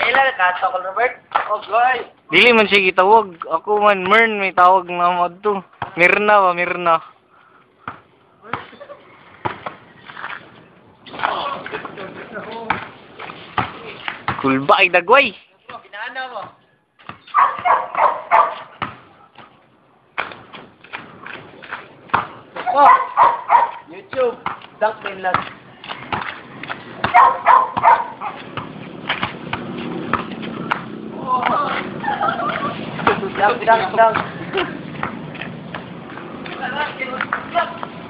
Kailan ka to, Robert? Oh, guys. Dili man siya gitawag. Ako man, Mern, may tawag na mo to. Mirna ba, Mirna. Kulba ay dagway. Pinaana mo. Oh, YouTube. Duck din lang. Duck, duck, duck.